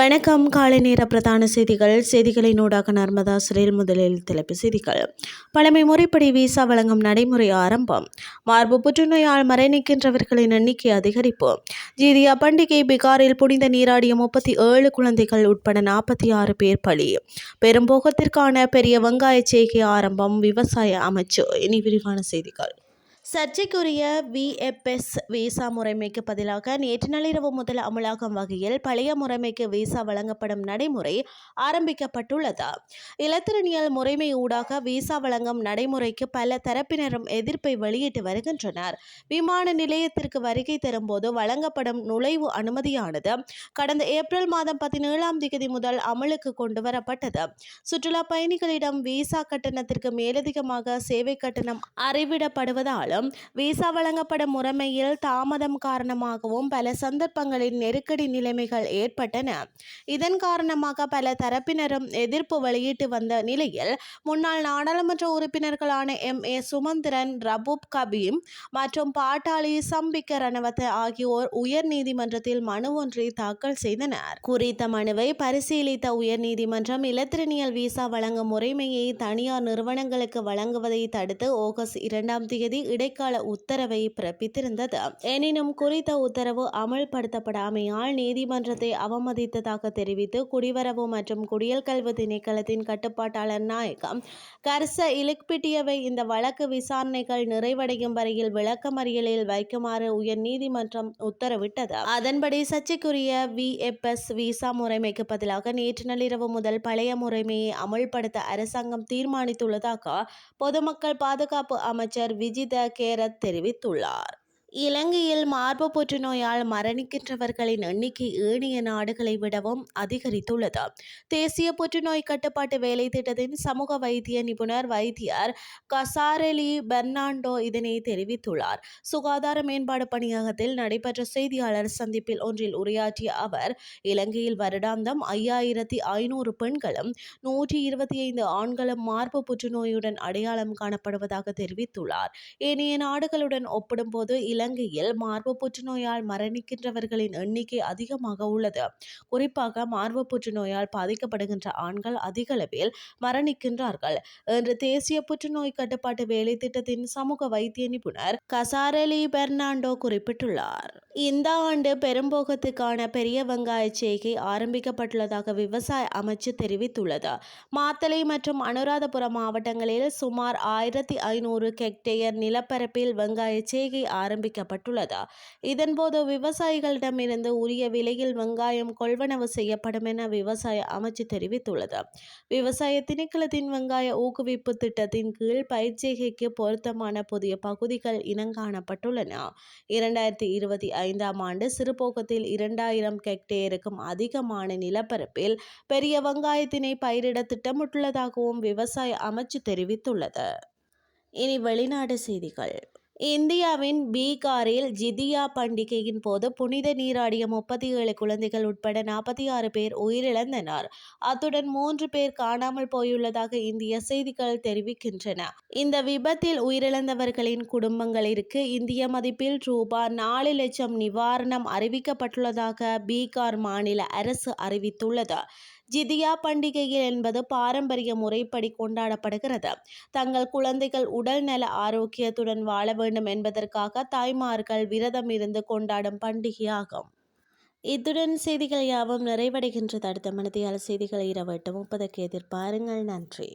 வணக்கம். காலை நேர பிரதான செய்திகள். செய்திகளினூடாக நர்மதா சிறையில் முதலில் தலைப்பு செய்திகள். பழமை முறைப்படி விசா வழங்கும் நடைமுறை ஆரம்பம். மார்பு புற்றுநோயால் மறைநிற்கின்றவர்களின் எண்ணிக்கை அதிகரிப்பு. ஜீதியா பண்டிகை பிகாரில் புனித நீராடிய முப்பத்தி ஏழு குழந்தைகள் உட்பட நாற்பத்தி ஆறு பேர் பலி. பெரும்போகத்திற்கான பெரிய வெங்காய செய்கை ஆரம்பம் விவசாய அமைச்சு. இனி விரிவான செய்திகள். சர்ச்சைக்குரிய விஎப்எஸ் விசா முறைமைக்கு பதிலாக நேற்று நள்ளிரவு முதல் அமலாகும் வகையில் பழைய முறைமைக்கு விசா வழங்கப்படும் நடைமுறை ஆரம்பிக்கப்பட்டுள்ளது. இலத்திரனியல் முறைமை ஊடாக விசா வழங்கும் நடைமுறைக்கு பல தரப்பினரும் எதிர்ப்பை வெளியிட்டு வருகின்றனர். விமான நிலையத்திற்கு வருகை தரும்போது வழங்கப்படும் நுழைவு அனுமதியானது கடந்த ஏப்ரல் மாதம் பதினேழாம் தேதி முதல் அமலுக்கு கொண்டு வரப்பட்டது சுற்றுலா பயணிகளிடம் விசா கட்டணத்திற்கு மேலதிகமாக சேவை கட்டணம் அறிவிடப்படுவதாலும் விசா வழங்கப்படும் முறைமையில் தாமதம் காரணமாகவும் பல சந்தர்ப்பங்களில் நெருக்கடி நிலைமைகள் ஏற்பட்டன. இதன் காரணமாக பல தரப்பினரும் எதிர்ப்பு வெளியிட்டு வந்த நிலையில் முன்னாள் நாடாளுமன்ற உறுப்பினர்களான எம். ஏ. சுமந்திரன் ரபூப் கபீம் மற்றும் பாட்டாளி சம்பிக்க ரணவத் ஆகியோர் உயர் நீதிமன்றத்தில் மனு ஒன்றை தாக்கல் செய்தனர். குறித்த மனுவை பரிசீலித்த உயர்நீதிமன்றம் இலத்திரனியல் விசா வழங்கும் முறைமையை தனியார் நிறுவனங்களுக்கு வழங்குவதை தடுத்து ஆகஸ்ட் இரண்டாம் தேதி இடை இடைக்கால உத்தரவை பிறப்பித்திருந்தது. எனினும் குறித்த உத்தரவு அமல்படுத்தப்படாமையால் நீதிமன்றத்தை அவமதித்ததாக தெரிவித்து குடிவரவு மற்றும் குடியல் கல்வி திணைக்களத்தின் கட்டுப்பாட்டாளர் நாயகம் கர்ச இலக்பிட்டியவை இந்த வழக்கு விசாரணைகள் நிறைவடையும் வரையில் விளக்கமறியலில் வைக்குமாறு உயர் நீதிமன்றம் உத்தரவிட்டது. அதன்படி சர்ச்சைக்குரிய வி. விஎப்எஸ் விசா முறைமைக்கு பதிலாக நேற்று நள்ளிரவு முதல் பழைய முறைமையை அமல்படுத்த அரசாங்கம் தீர்மானித்துள்ளதாக பொதுமக்கள் பாதுகாப்பு அமைச்சர் விஜித கேரத் தெரிவித்துள்ளார். இலங்கையில் மார்பு புற்றுநோயால் மரணிக்கின்றவர்களின் எண்ணிக்கை ஏனைய நாடுகளை விடவும் அதிகரித்துள்ளது. தேசிய புற்றுநோய் கட்டுப்பாட்டு வேலை திட்டத்தின் சமூக வைத்திய நிபுணர் வைத்தியர் கசாரெலி பெர்னாண்டோ இதனை தெரிவித்துள்ளார். சுகாதார மேம்பாடு பணியகத்தில் நடைபெற்ற செய்தியாளர் சந்திப்பில் ஒன்றில் உரையாற்றிய அவர் இலங்கையில் வருடாந்தம் ஐயாயிரத்தி ஐநூறு பெண்களும் நூற்றி இருபத்தி ஐந்து ஆண்களும் மார்பு புற்றுநோயுடன் அடையாளம் காணப்படுவதாக தெரிவித்துள்ளார். ஏனைய நாடுகளுடன் ஒப்பிடும்போது இலங்கையில் மார்பு புற்றுநோயால் மரணிக்கின்றவர்களின் எண்ணிக்கை அதிகமாக உள்ளது. குறிப்பாக மார்பு புற்றுநோயால் பாதிக்கப்படுகின்ற ஆண்கள் அதிகளவில் மரணிக்கின்றார்கள். என்று தேசிய புற்றுநோய் கட்டுப்பாட்டு வேலை திட்டத்தின் சமூக வைத்திய நிபுணர் கசாரெலி பெர்னாண்டோ குறிப்பிட்டுள்ளார். இந்த ஆண்டு பெரும்போகத்துக்கான பெரிய வெங்காய செய்கை ஆரம்பிக்கப்பட்டுள்ளதாக விவசாய அமைச்சு தெரிவித்துள்ளது. மாத்தளை மற்றும் அனுராதபுரம் மாவட்டங்களில் சுமார் ஆயிரத்தி ஐநூறு ஹெக்டேயர் நிலப்பரப்பில் வெங்காய செய்கை ஆரம்பிக்கப்பட்டுள்ளது இதன்போது விவசாயிகளிடமிருந்து உரிய விலையில் வெங்காயம் கொள்வனவு செய்யப்படும் என விவசாய அமைச்சு தெரிவித்துள்ளது. விவசாய திணைக்களத்தின் வெங்காய ஊக்குவிப்பு திட்டத்தின் கீழ் பயிர்ச்செய்கைக்கு பொருத்தமான புதிய பகுதிகள் இனங்காணப்பட்டுள்ளன இரண்டாயிரத்தி இருபத்தி ஐந்தாம் ஆண்டு சிறுபோக்கத்தில் இரண்டாயிரம் ஹெக்டேருக்கும் அதிகமான நிலப்பரப்பில் பெரிய வெங்காயத்தினை பயிரிட திட்டமிட்டுள்ளதாகவும் விவசாய அமைச்சு தெரிவித்துள்ளது. இனி வெளிநாடு செய்திகள். இந்தியாவின் பீகாரில் ஜிதியா பண்டிகையின் போது புனித நீராடிய முப்பத்தி ஏழு குழந்தைகள் உட்பட நாற்பத்தி ஆறு பேர் உயிரிழந்தனர். அத்துடன் மூன்று பேர் காணாமல் போயுள்ளதாக இந்திய செய்திகள் தெரிவிக்கின்றன. இந்த விபத்தில் உயிரிழந்தவர்களின் குடும்பங்களிற்கு இந்திய மதிப்பில் ரூபாய் நாலு லட்சம் நிவாரணம் அறிவிக்கப்பட்டுள்ளதாக பீகார் மாநில அரசு அறிவித்துள்ளது. ஜிதியா பண்டிகைகள் என்பது பாரம்பரிய முறைப்படி கொண்டாடப்படுகிறது. தங்கள் குழந்தைகள் உடல் நல ஆரோக்கியத்துடன் வாழ வேண்டும் என்பதற்காக தாய்மார்கள் விரதம் இருந்து கொண்டாடும் பண்டிகையாகும். இத்துடன் செய்திகள் யாவும் நிறைவடைகின்றது. அடுத்த மனதியால் செய்திகளை இரவு எட்டு முப்பதுக்கு எதிர்பாருங்கள். நன்றி.